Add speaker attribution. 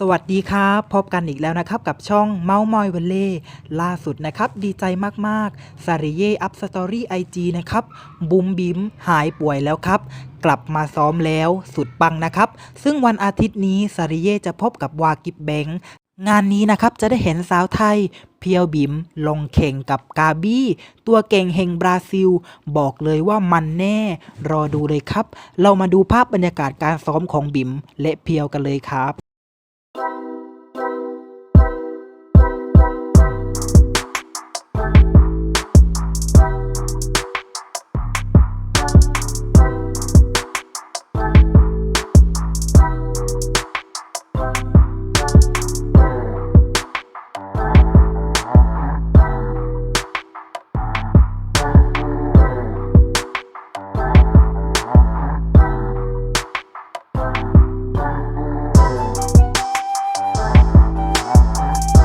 Speaker 1: สวัสดีครับพบกันอีกแล้วนะครับ กับช่องเมาส์มอยวันเล่ล่าสุดนะครับ ดีใจมากๆซาริเย่อัพสตอรี่ไอจีนะครับ บุมบิมหายป่วยแล้วครับ กลับมาซ้อมแล้วสุดปังนะครับ ซึ่งวันอาทิตย์นี้ซาริเย่จะพบกับวากิบแบงค์งานนี้นะครับจะได้เห็นสาวไทย เพียวบิมลงแข่งกับกาบี้ ตัวเก่งแห่งบราซิล บอกเลยว่ามันแน่ รอดูเลยครับ เรามาดูภาพบรรยากาศการซ้อมของบิมและเพียวกันเลยครับ